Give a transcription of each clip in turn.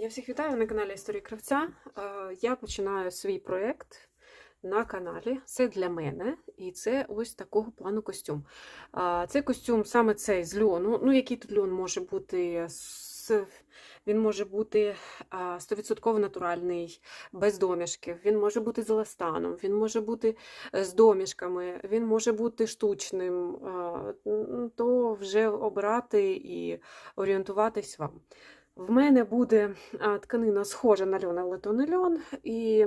Я всіх вітаю на каналі Історії Кравця. Е, Я починаю свій проєкт на каналі. Це для мене, і це ось такого плану костюм. А, Цей костюм саме цей з льону. Ну, який тут льон може бути? Він може бути 100% натуральний, без домішків. Він може бути з еластаном, він може бути е, з домішками, він може бути штучним. То вже обирати і орієнтуватись вам. В мене буде тканина схожа на льон, але то не льон, і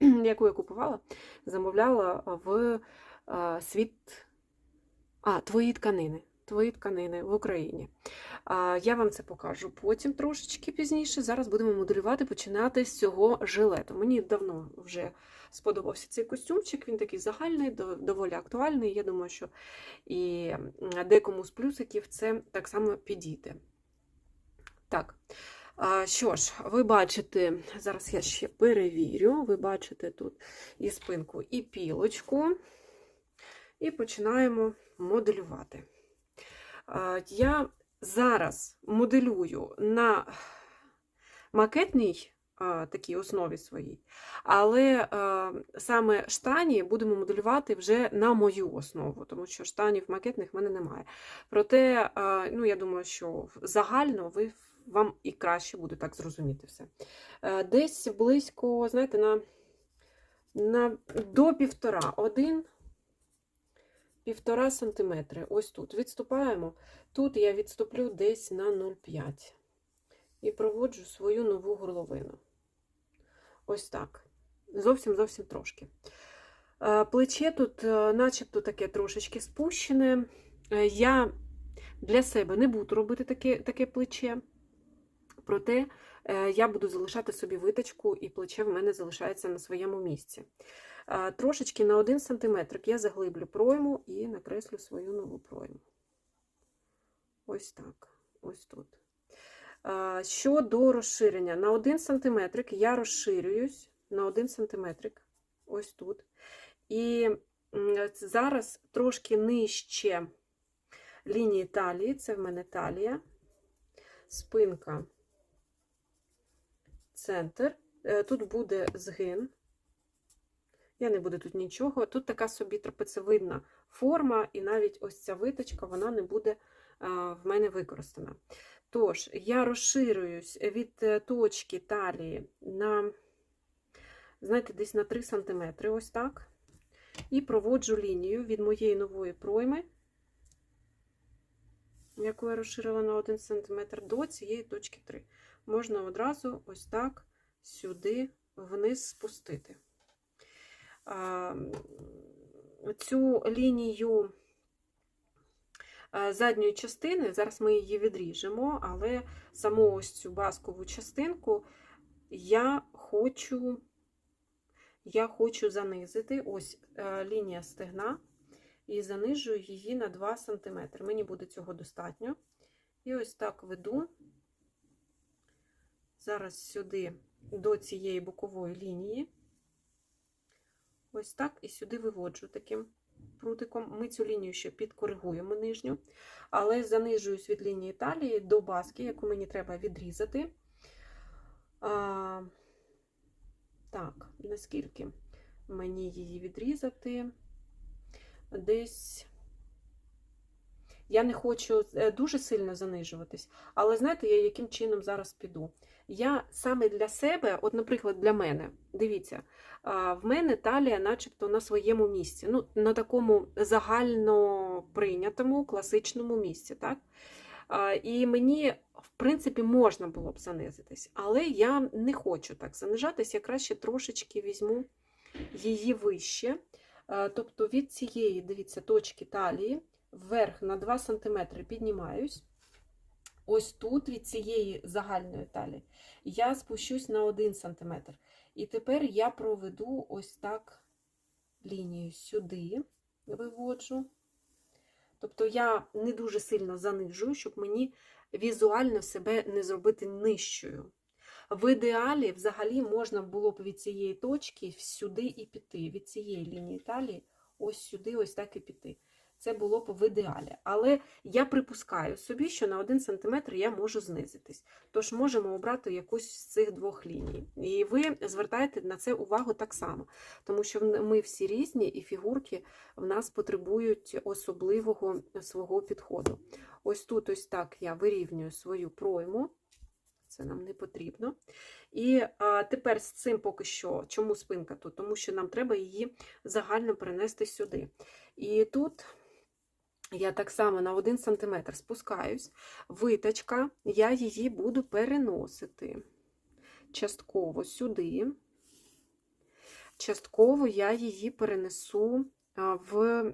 яку я купувала, замовляла в світ. А, твої тканини. Твої тканини в Україні. Я вам це покажу потім трошечки пізніше. Зараз будемо моделювати, починати з цього жилету. Мені давно вже сподобався цей костюмчик. Він такий загальний, до- доволі актуальний. Я думаю, що і декому з плюсиків це так само підійде. Так. Що ж, ви бачите, зараз я ще перевірю, ви бачите тут і спинку, і пілочку, і починаємо моделювати. Я зараз моделюю на макетній такій основі своїй, але саме штані будемо моделювати вже на мою основу, тому що штанів макетних в мене немає. Проте, ну, я думаю, що загально ви, вам і краще буде так зрозуміти все. Е, Десь близько, знаєте, на, на до півтора, один, півтора сантиметри. Ось тут відступаємо. Тут я відступлю десь на 0,5 і проводжу свою нову горловину. Ось так. Зовсім зовсім трошки. Е, Плече тут, е, начебто, таке трошечки спущене. Я для себе не буду робити таке, таке плече. Проте е, я буду залишати собі виточку, і плече в мене залишається на своєму місці. Е, Трошечки на 1 см я заглиблю пройму і накреслю свою нову пройму. Ось так, ось тут. Е, Щодо розширення, на 1 см я розширююсь на 1 см, ось тут. І зараз трошки нижче лінії талії, це в мене талія, спинка центр. Е, Тут буде згин. Я не буду тут нічого. Тут така собі трапецевидна форма, і навіть ось ця виточка вона не буде в мене використана. Тож, я розширююсь від е, точки талії на, знаєте, десь на 3 см, ось так. І проводжу лінію від моєї нової пройми, яку я розширила на 1 см, до цієї точки 3 можна одразу ось так сюди вниз спустити. Цю лінію задньої частини, зараз ми її відріжемо, але саму ось цю баскову частинку я хочу, я хочу занизити ось е, лінія стегна і занижую її на 2 см. Мені буде цього достатньо. І ось так веду зараз сюди до цієї бокової лінії. Ось так і сюди виводжу таким прутиком. Ми цю лінію ще підкоригуємо нижню, але занижуюсь від лінії талії до баски, яку мені треба відрізати. А, так, наскільки мені її відрізати? Десь. Я не хочу е, дуже сильно занижуватись, але знаєте, я яким чином зараз піду? Я саме для себе, от, наприклад, для мене, дивіться, в мене талія, начебто, на своєму місці, ну, на такому загально прийнятому класичному місці. так? І мені, в принципі, можна було б занизитись, але я не хочу так занижатись, я краще трошечки візьму її вище. Тобто від цієї, дивіться, точки талії вверх на 2 см піднімаюсь. Ось тут від цієї загальної талії я спущусь на 1 см. І тепер я проведу ось так лінію сюди, виводжу. Тобто я не дуже сильно занижую, щоб мені візуально себе не зробити нижчою. В ідеалі, взагалі, можна було б від цієї точки сюди і піти, від цієї лінії талії, ось сюди, ось так і піти. Це було б в ідеалі. Але я припускаю собі, що на 1 см я можу знизитись. Тож можемо обрати якусь з цих двох ліній. І ви звертаєте на це увагу так само, тому що ми всі різні, і фігурки в нас потребують особливого свого підходу. Ось тут, ось так я вирівнюю свою пройму. Це нам не потрібно. І а, тепер з цим поки що, чому спинка тут? Тому що нам треба її загально перенести сюди. І тут я так само на 1 см спускаюсь, виточка, я її буду переносити частково сюди, частково я її перенесу в,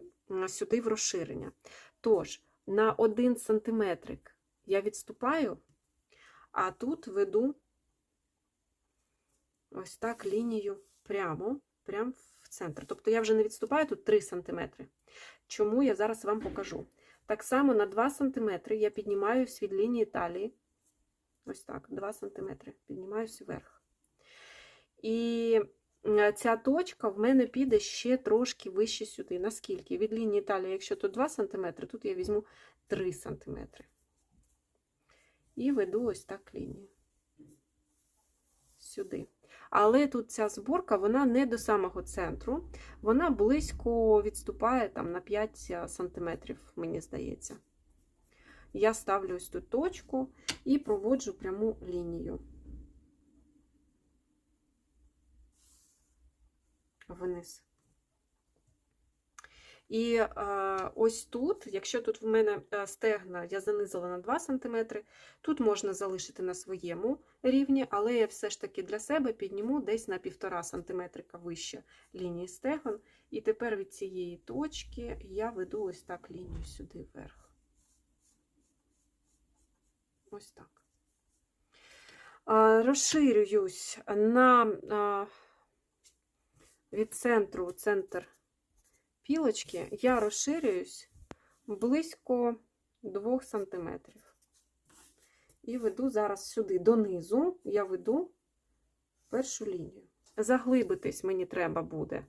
сюди в розширення. Тож, на 1 см я відступаю, а тут веду ось так лінію прямо, прямо в центр. Тобто я вже не відступаю тут 3 см. Чому я зараз вам покажу. Так само на 2 см я піднімаюсь від лінії талії. Ось так, 2 см. Піднімаюсь вверх. І е, ця точка в мене піде ще трошки вище сюди. Наскільки? Від лінії талії, якщо тут 2 см, тут я візьму 3 см. І веду ось так лінію. Сюди. Але тут ця зборка, вона не до самого центру, вона близько відступає там на 5 сантиметрів, мені здається. Я ставлю ось тут точку і проводжу пряму лінію. Вниз. І е, ось тут, якщо тут в мене е, стегна я занизила на 2 см, тут можна залишити на своєму рівні, але я все ж таки для себе підніму десь на 1,5 см вище лінії стегон. І тепер від цієї точки я веду ось так лінію сюди вверх. Ось так. Е, Розширююсь на від центру центр пілочки я розширююсь близько 2 см. І веду зараз сюди донизу, я веду першу лінію. Заглибитись мені треба буде.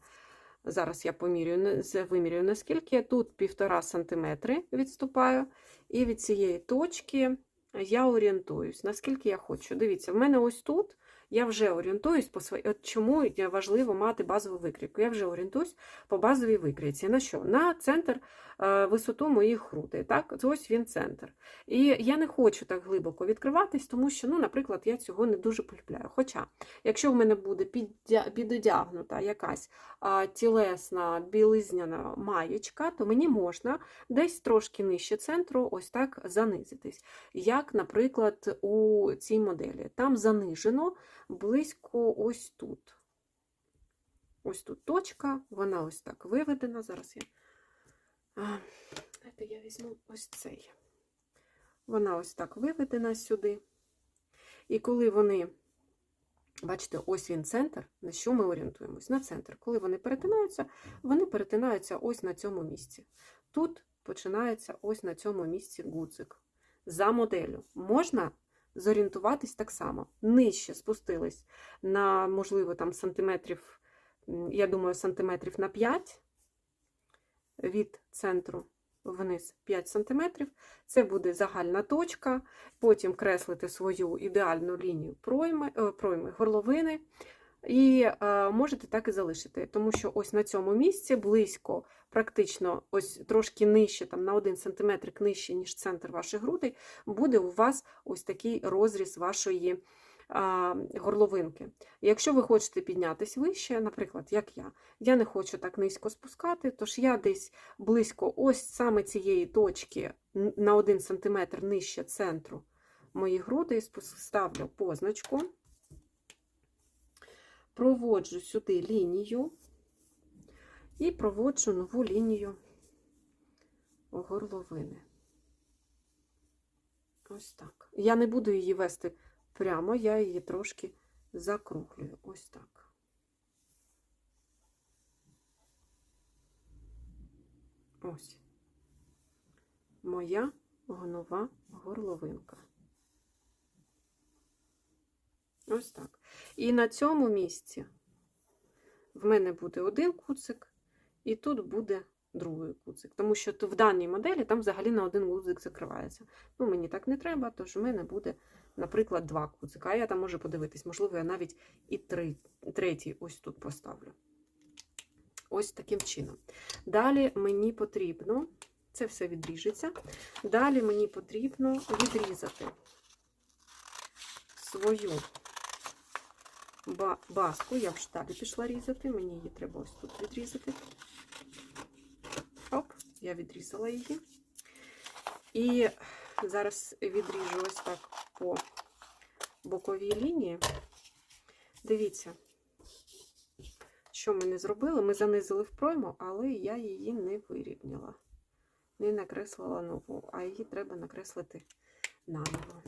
Зараз я помірюю, вимірюю, наскільки тут 1,5 см відступаю, і від цієї точки я орієнтуюсь, наскільки я хочу. Дивіться, в мене ось тут я вже орієнтуюсь по своїй. От чому важливо мати базову викрійку? Я вже орієнтуюсь по базовій викрійці. На що? На центр е, висоту моїх грудей. Так? Ось він центр. І я не хочу так глибоко відкриватись, тому що, ну, наприклад, я цього не дуже полюбляю. Хоча, якщо в мене буде підодягнута якась тілесна білизняна маєчка, то мені можна десь трошки нижче центру ось так занизитись. Як, наприклад, у цій моделі. Там занижено близько ось тут. Ось тут точка, вона ось так виведена. Зараз я. Давайте я візьму ось цей. Вона ось так виведена сюди. І коли вони, бачите, ось він центр, на що ми орієнтуємось? На центр. Коли вони перетинаються, вони перетинаються ось на цьому місці. Тут починається ось на цьому місці гудзик. За моделлю. Можна зорієнтуватись так само. Нижче спустились на, можливо, там сантиметрів, я думаю, сантиметрів на 5 від центру вниз 5 сантиметрів. Це буде загальна точка. Потім креслити свою ідеальну лінію пройми, е, пройми горловини. І е, можете так і залишити, тому що ось на цьому місці близько, практично ось трошки нижче, там на 1 см нижче, ніж центр ваших грудей, буде у вас ось такий розріз вашої а, горловинки. Якщо ви хочете піднятись вище, наприклад, як я, я не хочу так низько спускати, тож я десь близько ось саме цієї точки на 1 см нижче центру моїх грудей ставлю позначку, проводжу сюди лінію і проводжу нову лінію горловини. Ось так. Я не буду її вести прямо, я її трошки закруглюю. Ось так. Ось. Моя гонова горловинка. Ось так. І на цьому місці в мене буде один куцик, і тут буде другий гудзик. Тому що в даній моделі там взагалі на один гудзик закривається. Ну, мені так не треба, тож у мене буде, наприклад, два гудзика. А я там можу подивитись, можливо, я навіть і три, третій ось тут поставлю. Ось таким чином. Далі мені потрібно, це все відріжеться. Далі мені потрібно відрізати свою баску. Я вже далі пішла різати, мені її треба ось тут відрізати. Оп, я відрізала її. І зараз відріжу ось так по боковій лінії. Дивіться, що ми не зробили. Ми занизили в пройму, але я її не вирівняла. Не накреслила нову, а її треба накреслити наново.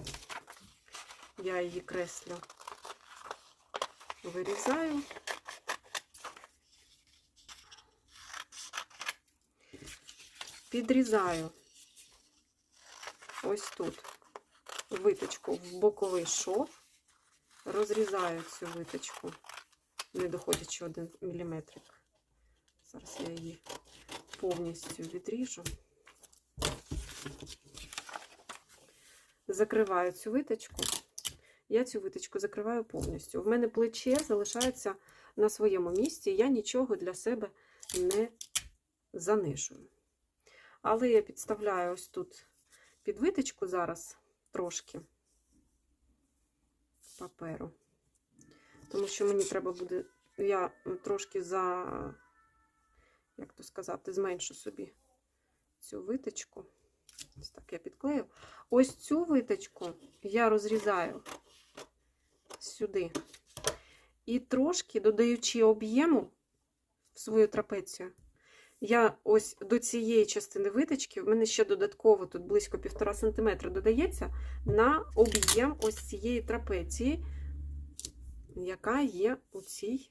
Я її креслю, вирізаю. Підрізаю ось тут виточку в боковий шов, розрізаю цю виточку, не доходячи 1 мм. Зараз я її повністю відріжу. Закриваю цю виточку. Я цю виточку закриваю повністю. В мене плече залишається на своєму місці, я нічого для себе не занижую. Але я підставляю ось тут під виточку зараз трошки паперу. Тому що мені треба буде, я трошки за, як то сказати, зменшу собі цю виточку. Ось так я підклею. Ось цю виточку я розрізаю сюди. І трошки додаючи об'єму в свою трапецію, я ось до цієї частини виточки, в мене ще додатково тут близько 1,5 см додається на об'єм ось цієї трапеції, яка є у цій,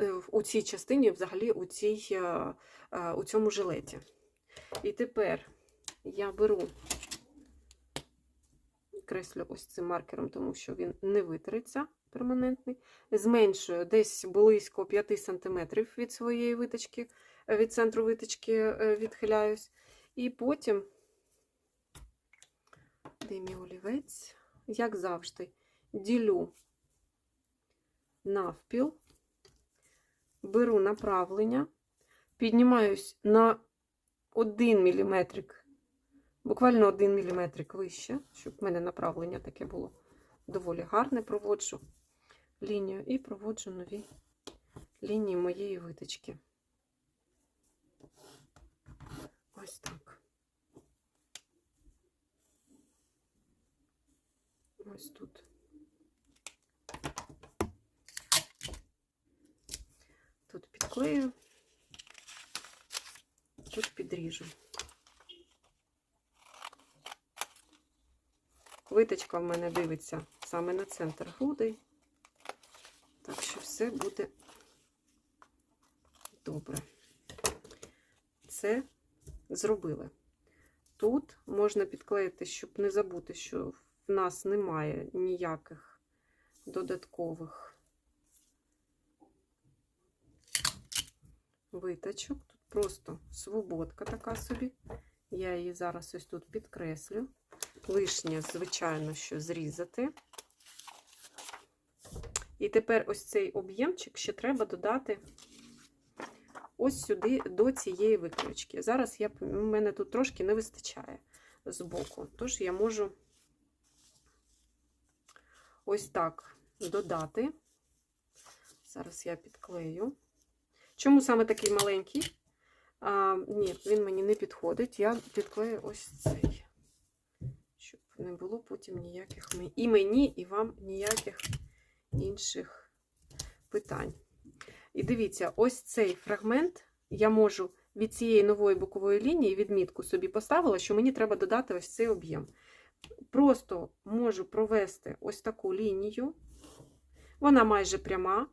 е, у цій частині, взагалі у, цій, а, а, у цьому жилеті. І тепер я беру, креслю ось цим маркером, тому що він не витереться перманентний. Зменшую десь близько 5 см від своєї виточки, е, від центру виточки е, відхиляюсь. І потім, де мій олівець, як завжди, ділю навпіл, беру направлення, піднімаюсь на 1 мм, буквально 1 мм вище, щоб в мене направлення таке було доволі гарне, проводжу лінію і проводжу нові лінії моєї виточки. Ось так. Ось тут. Тут підклею, тут підріжу. Виточка в мене дивиться саме на центр грудей. Так що все буде добре. Це зробили. Тут можна підклеїти, щоб не забути, що в нас немає ніяких додаткових виточок. Тут просто свободка така собі. Я її зараз ось тут підкреслю. Лишнє, звичайно, що зрізати. І тепер ось цей об'ємчик ще треба додати ось сюди, до цієї викрючки. Зараз я, у мене тут трошки не вистачає з боку, тож я можу ось так додати. Зараз я підклею. Чому саме такий маленький? А, Ні, він мені не підходить. Я підклею ось цей, не було потім ніяких і мені, і вам ніяких інших питань. І дивіться, ось цей фрагмент я можу від цієї нової бокової лінії відмітку собі поставила, що мені треба додати ось цей об'єм. Просто можу провести ось таку лінію, вона майже пряма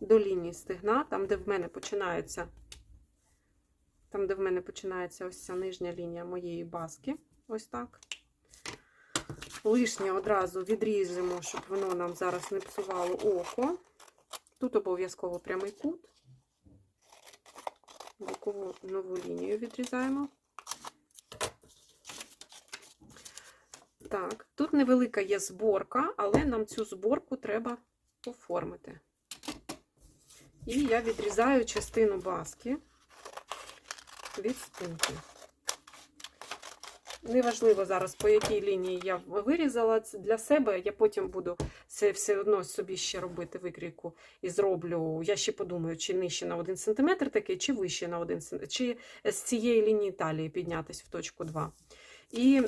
до лінії стегна, там, де в мене починається, там, де в мене починається ось ця нижня лінія моєї баски. Ось так. Лишнє одразу відріжемо, щоб воно нам зараз не псувало око. Тут обов'язково прямий кут. бокову нову лінію відрізаємо. Так, тут невелика є зборка, але нам цю зборку треба оформити. І я відрізаю частину баски від спинки. Неважливо зараз, по якій лінії я вирізала для себе. Я потім буду це все одно собі ще робити викрійку і зроблю. Я ще подумаю, чи нижче на 1 см такий, чи вище на 1 см, чи з цієї лінії талії піднятись в точку 2. І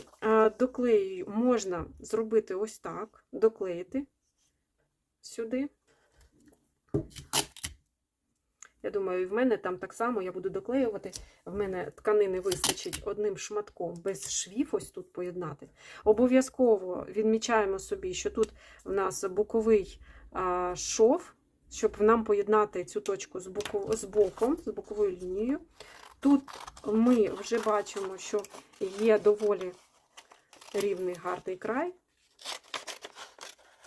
доклею можна зробити ось так, доклеїти сюди. Я думаю, і в мене там так само я буду доклеювати. В мене тканини вистачить одним шматком без швів, ось тут поєднати. Обов'язково відмічаємо собі, що тут в нас боковий шов, щоб нам поєднати цю точку з, боку, з боком, з боковою лінією. Тут ми вже бачимо, що є доволі рівний гарний край.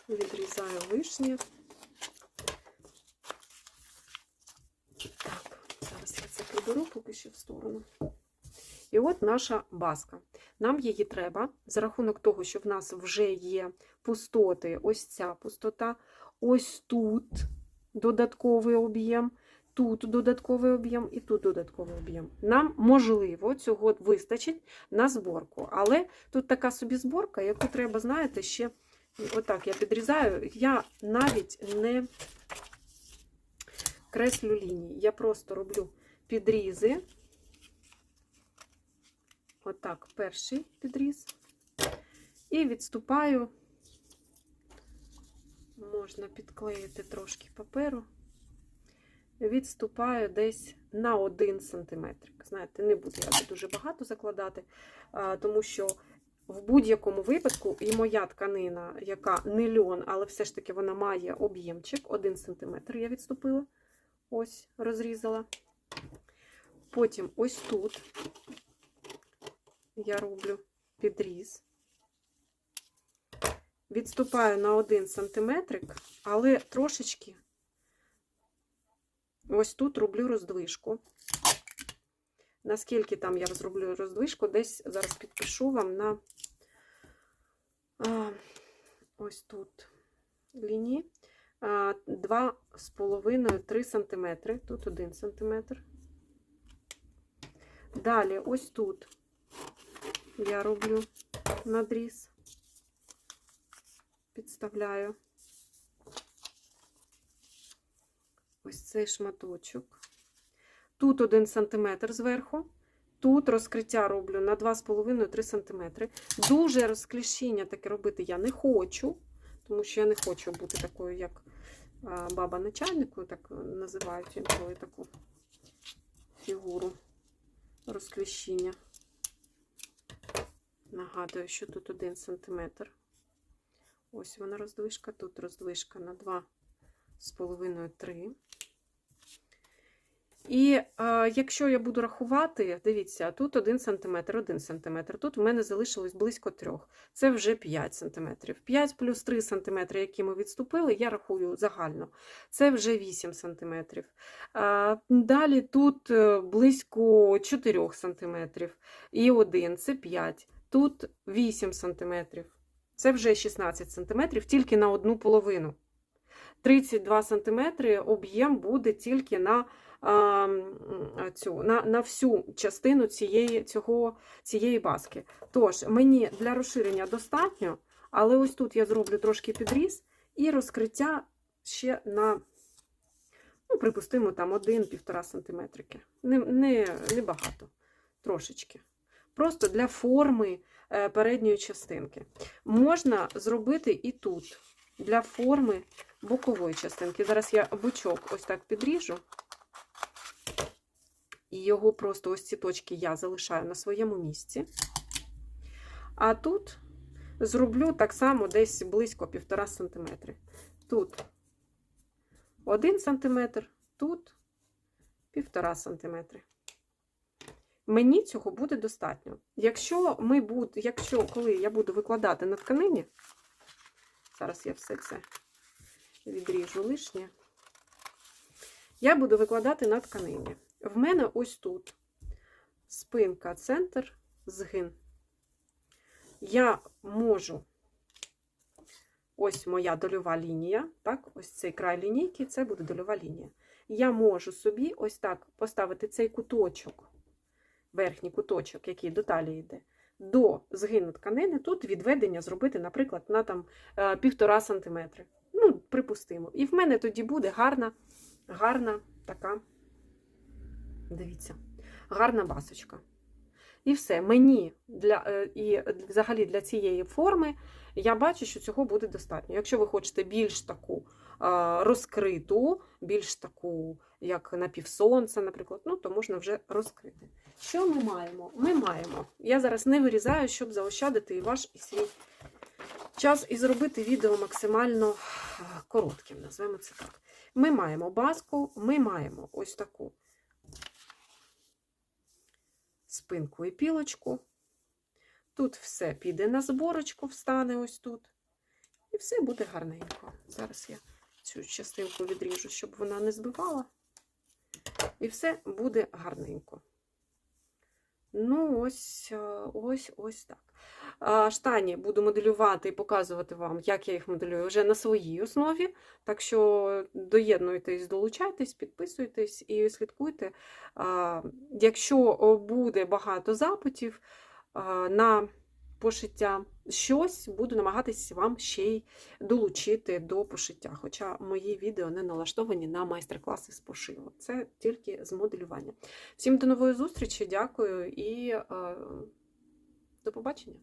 Відрізаю лишнє. Так, я поки що в сторону. І от наша баска. Нам її треба за рахунок того, що в нас вже є пустоти, ось ця пустота, ось тут додатковий об'єм, тут додатковий об'єм і тут додатковий об'єм. Нам, можливо, цього вистачить на зборку. Але тут така собі зборка, яку треба, знаєте, ще отак я підрізаю. Я навіть не креслю лінії. Я просто роблю підрізи. Отак, перший підріз. І відступаю, можна підклеїти трошки паперу. Відступаю десь на 1 см. Знаєте, не буду я дуже багато закладати, тому що в будь-якому випадку і моя тканина, яка не льон, але все ж таки вона має об'ємчик 1 см, я відступила. Ось, розрізала. Потім ось тут я роблю підріз. Відступаю на 1 см, але трошечки ось тут роблю роздвижку. Наскільки там я зроблю роздвижку, десь зараз підпишу вам на ось тут лінії. 2,5-3 см, тут 1 см. Далі, ось тут. Я роблю надріз, підставляю. Ось цей шматочок. Тут 1 см зверху, тут розкриття роблю на 2,5-3 см. Дуже розклішіння таке робити я не хочу, тому що я не хочу бути такою, як баба начальнику, так називають інколи таку фігуру розкліщення. Нагадую, що тут 1 см. Ось вона роздвижка, тут роздвижка на 2,5-3. І а, якщо я буду рахувати, дивіться, тут 1 см, 1 см, тут в мене залишилось близько 3 Це вже 5 см. 5 плюс 3 см, які ми відступили, я рахую загально. Це вже 8 см. А, далі тут е, близько 4 см. І 1 це 5. Тут 8 см. Це вже 16 см, тільки на одну половину. 32 см об'єм буде тільки на цю, на на всю частину цієї цього, цієї баски. Тож, мені для розширення достатньо, але ось тут я зроблю трошки підріз і розкриття ще на, ну, припустимо, там 1-1,5 см. Не, не, не трошечки. Просто для форми е, передньої частинки. Можна зробити і тут, для форми бокової частинки. Зараз я бочок ось так підріжу. І його просто ось ці точки я залишаю на своєму місці. А тут зроблю так само десь близько 1,5 см. Тут 1 см, тут 1,5 см. Мені цього буде достатньо. Якщо ми буд... якщо коли я буду викладати на тканині, зараз я все це відріжу лишнє, я буду викладати на тканині. В мене ось тут спинка, центр, згин. Я можу, ось моя дольова лінія, так, ось цей край лінійки, це буде дольова лінія. Я можу собі ось так поставити цей куточок, верхній куточок, який до талії йде, до згину тканини, тут відведення зробити, наприклад, на там е, півтора сантиметри. Ну, припустимо. І в мене тоді буде гарна, гарна така, дивіться, гарна басочка. І все, мені для, е, і взагалі для цієї форми я бачу, що цього буде достатньо. Якщо ви хочете більш таку розкриту, більш таку, як напівсонце, наприклад, ну, то можна вже розкрити. Що ми маємо? Ми маємо. Я зараз не вирізаю, щоб заощадити і ваш, і свій час, і зробити відео максимально коротким, назвемо це так. Ми маємо баску, ми маємо ось таку спинку і пілочку. Тут все піде на зборочку, встане ось тут. І все буде гарненько. Зараз я цю частинку відріжу, щоб вона не збивала. І все буде гарненько. Ну, ось, е, ось, ось так. Штані буду моделювати і показувати вам, як я їх моделюю вже на своїй основі. Так що доєднуйтесь, долучайтесь, підписуйтесь і слідкуйте. Якщо буде багато запитів на пошиття щось, буду намагатись вам ще й долучити до пошиття. Хоча мої відео не налаштовані на майстер-класи з пошиву. Це тільки з моделювання. Всім до нової зустрічі, дякую і е, до побачення!